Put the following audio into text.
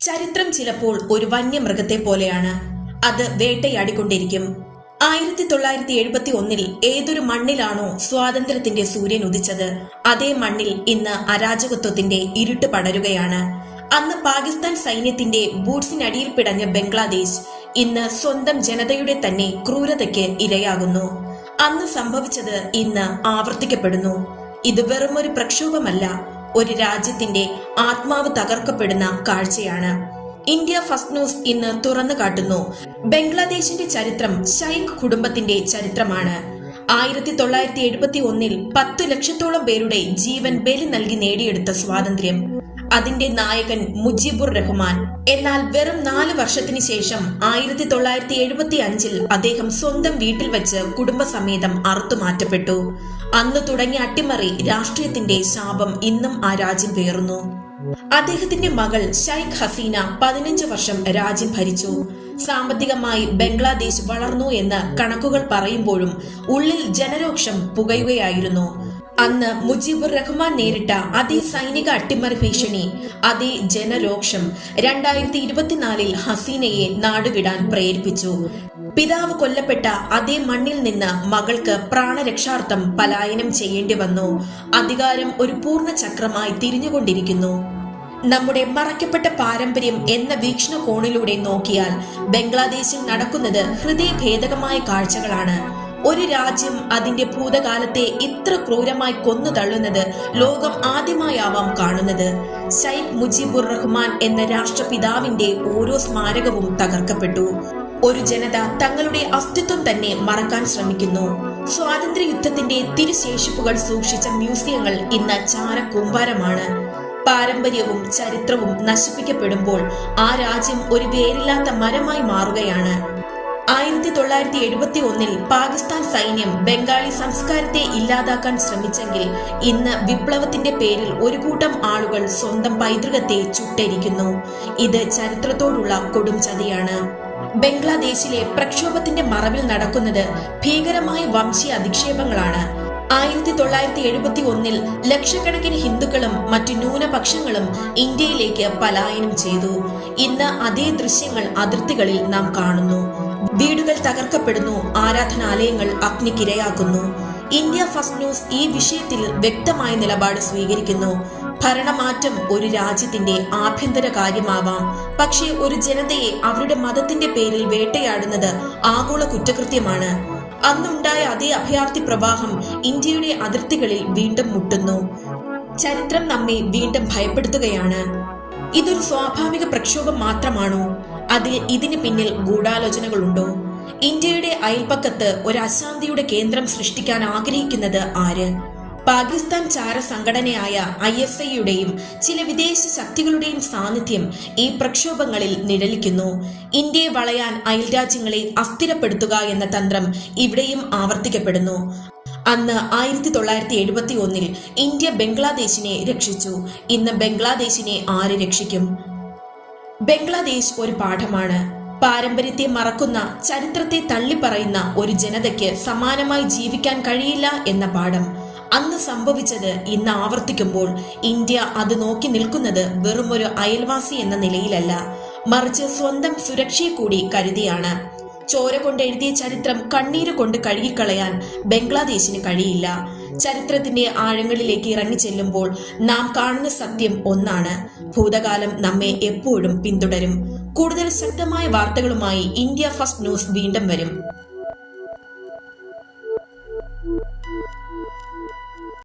ചരിത്രം ചിലപ്പോൾ ഒരു വന്യമൃഗത്തെ പോലെയാണ് അത് വേട്ടയാടിക്കൊണ്ടിരിക്കും. ആയിരത്തി തൊള്ളായിരത്തി എഴുപത്തി ഒന്നിൽ ഏതൊരു മണ്ണിലാണോ സ്വാതന്ത്ര്യത്തിന്റെ സൂര്യൻ ഉദിച്ചത് അതേ മണ്ണിൽ ഇന്ന് അരാജകത്വത്തിന്റെ ഇരുട്ട് പടരുകയാണ്. അന്ന് പാകിസ്ഥാൻ സൈന്യത്തിന്റെ ബൂട്ട്സിനടിയിൽ പിടഞ്ഞ ബംഗ്ലാദേശ് ഇന്ന് സ്വന്തം ജനതയുടെ തന്നെ ക്രൂരതയ്ക്ക് ഇരയാകുന്നു. അന്ന് സംഭവിച്ചത് ഇന്ന് ആവർത്തിക്കപ്പെടുന്നു. ഇത് വെറുമൊരു പ്രക്ഷോഭമല്ല ഒരു രാജ്യത്തിന്റെ ആത്മാവ് തകർക്കപ്പെടുന്ന കാഴ്ചയാണ്. ഇന്ത്യ ഫസ്റ്റ് ന്യൂസ് ഇന്ന് തുറന്നു കാട്ടുന്നു. ബംഗ്ലാദേശിന്റെ ചരിത്രം ഷൈഖ് കുടുംബത്തിന്റെ ചരിത്രമാണ്. ആയിരത്തി തൊള്ളായിരത്തി എഴുപത്തി ഒന്നിൽ പത്തു ലക്ഷത്തോളം പേരുടെ ജീവൻ ബലി നൽകി നേടിയെടുത്ത സ്വാതന്ത്ര്യം. അതിന്റെ നായകൻ മുജീബുർ റഹ്മാൻ. എന്നാൽ വെറും നാല് വർഷത്തിന് ശേഷം ആയിരത്തി തൊള്ളായിരത്തി എഴുപത്തി അഞ്ചിൽ അദ്ദേഹം സ്വന്തം വീട്ടിൽ വെച്ച് കുടുംബസമേതം അറുത്തുമാറ്റപ്പെട്ടു. അന്ന് തുടങ്ങിയ അട്ടിമറി രാഷ്ട്രീയത്തിന്റെ ശാപം ഇന്നും ആ രാജ്യം പേറുന്നു അദ്ദേഹത്തിന്റെ മകൾ ഷൈഖ് ഹസീന പതിനഞ്ച് വർഷം രാജ്യം ഭരിച്ചു. സാമ്പത്തികമായി ബംഗ്ലാദേശ് വളർന്നു എന്ന് കണക്കുകൾ പറയുമ്പോഴും ഉള്ളിൽ ജനരോക്ഷം പുകയുകയായിരുന്നു. അന്ന് മുജീബുർ റഹ്മാൻ നേരിട്ട അതേ സൈനിക അട്ടിമറി ഭീഷണി അതേ ജനരോക്ഷം രണ്ടായിരത്തി ഇരുപത്തിനാലിൽ ഹസീനയെ നാടുവിടാൻ പ്രേരിപ്പിച്ചു. പിതാവ് കൊല്ലപ്പെട്ട അതേ മണ്ണിൽ നിന്ന് മകൾക്ക് പ്രാണരക്ഷാർത്ഥം പലായനം ചെയ്യേണ്ടി വന്നു. അധികാരം ഒരു പൂർണ ചക്രമായി തിരിഞ്ഞുകൊണ്ടിരിക്കുന്നു. നമ്മുടെ മറയ്ക്കപ്പെട്ട പാരമ്പര്യം എന്ന വീക്ഷണകോണിലൂടെ നോക്കിയാൽ ബംഗ്ലാദേശിൽ നടക്കുന്നത് ഹൃദയഭേദകമായ കാഴ്ചകളാണ്. ഒരു രാജ്യം അതിന്റെ ഭൂതകാലത്തെ ഇത്ര ക്രൂരമായി കൊന്നു തള്ളുന്നത് ലോകം ആദ്യമായാവാം കാണുന്നത്. ഷൈഖ് മുജീബുർ റഹ്മാൻ എന്ന രാഷ്ട്രപിതാവിന്റെ ഓരോ സ്മാരകവും തകർക്കപ്പെട്ടു. ഒരു ജനത തങ്ങളുടെ അസ്തിത്വം തന്നെ മറക്കാൻ ശ്രമിക്കുന്നു. സ്വാതന്ത്ര്യ യുദ്ധത്തിന്റെ തിരുശേഷിപ്പുകൾ സൂക്ഷിച്ച മ്യൂസിയങ്ങൾ ഇന്ന് ചാരക്കൂമ്പാരമാണ് പാരമ്പര്യവും ചരിത്രവും നശിപ്പിക്കപ്പെടുമ്പോൾ ആ രാജ്യം ഒരു വേരില്ലാത്ത മരമായി മാറുകയാണ്. ആയിരത്തി തൊള്ളായിരത്തി എഴുപത്തി ഒന്നിൽ പാകിസ്ഥാൻ സൈന്യം ബംഗാളി സംസ്കാരത്തെ ഇല്ലാതാക്കാൻ ശ്രമിച്ചെങ്കിൽ ഇന്ന് വിപ്ലവത്തിന്റെ പേരിൽ ഒരു കൂട്ടം ആളുകൾ സ്വന്തം പൈതൃകത്തെ ചുട്ടരിക്കുന്നു. ഇത് ചരിത്രത്തോടുള്ള കൊടും ചതിയാണ് ബംഗ്ലാദേശിലെ പ്രക്ഷോഭത്തിന്റെ മറവിൽ നടക്കുന്നത് ഭീകരമായ വംശീയ അധിക്ഷേപങ്ങളാണ്. ആയിരത്തി തൊള്ളായിരത്തി എഴുപത്തി ഒന്നിൽ ലക്ഷക്കണക്കിന് ഹിന്ദുക്കളും മറ്റു ന്യൂനപക്ഷങ്ങളും ഇന്ത്യയിലേക്ക് പലായനം ചെയ്തു. ഇന്ന് അതേ ദൃശ്യങ്ങൾ അതിർത്തികളിൽ നാം കാണുന്നു. വീടുകൾ തകർക്കപ്പെടുന്നു ആരാധനാലയങ്ങൾ അഗ്നിക്കിരയാക്കുന്നു. ഇന്ത്യ ഫസ്റ്റ് ന്യൂസ് ഈ വിഷയത്തിൽ വ്യക്തമായ നിലപാട് സ്വീകരിക്കുന്നു. ഭരണമാറ്റം ഒരു രാജ്യത്തിന്റെ ആഭ്യന്തര കാര്യമാവാം. പക്ഷേ ഒരു ജനതയെ അവരുടെ മതത്തിന്റെ പേരിൽ വേട്ടയാടുന്നത് ആഗോള കുറ്റകൃത്യമാണ്. അന്നുണ്ടായ അതേ അഭയാർത്ഥി പ്രവാഹം ഇന്ത്യയുടെ അതിർത്തികളിൽ വീണ്ടും മുട്ടുന്നു. ചരിത്രം നമ്മെ വീണ്ടും ഭയപ്പെടുത്തുകയാണ്. ഇതൊരു സ്വാഭാവിക പ്രക്ഷോഭം മാത്രമാണോ? അതിൽ ഇതിന് പിന്നിൽ ഗൂഢാലോചനകളുണ്ടോ? ഇന്ത്യയുടെ അയൽപ്പക്കത്ത് ഒരു അശാന്തിയുടെ കേന്ദ്രം സൃഷ്ടിക്കാൻ ആഗ്രഹിക്കുന്നത് ആര്? പാകിസ്ഥാൻ ചാര സംഘടനയായ ഐ എസ് ഐയുടെയും ചില വിദേശ ശക്തികളുടെയും സാന്നിധ്യം ഈ പ്രക്ഷോഭങ്ങളിൽ നിഴലിക്കുന്നു. ഇന്ത്യയെ വളയാൻ അയൽരാജ്യങ്ങളെ അസ്ഥിരപ്പെടുത്തുക എന്ന തന്ത്രം ഇവിടെയും ആവർത്തിക്കപ്പെടുന്നു. അന്ന് ആയിരത്തി തൊള്ളായിരത്തി എഴുപത്തി ഒന്നിൽ ഇന്ത്യ ബംഗ്ലാദേശിനെ രക്ഷിച്ചു. ഇന്ന് ബംഗ്ലാദേശിനെ ആര് രക്ഷിക്കും? ബംഗ്ലാദേശ് ഒരു പാഠമാണ്. പാരമ്പര്യത്തെ മറക്കുന്ന ചരിത്രത്തെ തള്ളിപ്പറയുന്ന ഒരു ജനതയ്ക്ക് സമാനമായി ജീവിക്കാൻ കഴിയില്ല എന്ന പാഠം. അന്ന് സംഭവിച്ചത് ഇന്ന് ആവർത്തിക്കുമ്പോൾ ഇന്ത്യ അത് നോക്കി നിൽക്കുന്നത് വെറും ഒരു അയൽവാസി എന്ന നിലയിലല്ല. മറിച്ച് സ്വന്തം സുരക്ഷയെ കൂടി കരുതിയാണ്. ചോര കൊണ്ട് എഴുതിയ ചരിത്രം കണ്ണീര് കൊണ്ട് കഴുകിക്കളയാൻ ബംഗ്ലാദേശിന് കഴിയില്ല. ചരിത്രത്തിന്റെ ആഴങ്ങളിലേക്ക് ഇറങ്ങി ചെല്ലുമ്പോൾ നാം കാണുന്ന സത്യം ഒന്നാണ്. ഭൂതകാലം നമ്മെ എപ്പോഴും പിന്തുടരും. കൂടുതൽ ശക്തമായ വാർത്തകളുമായി ഇന്ത്യ ഫസ്റ്റ് ന്യൂസ് വീണ്ടും വരും.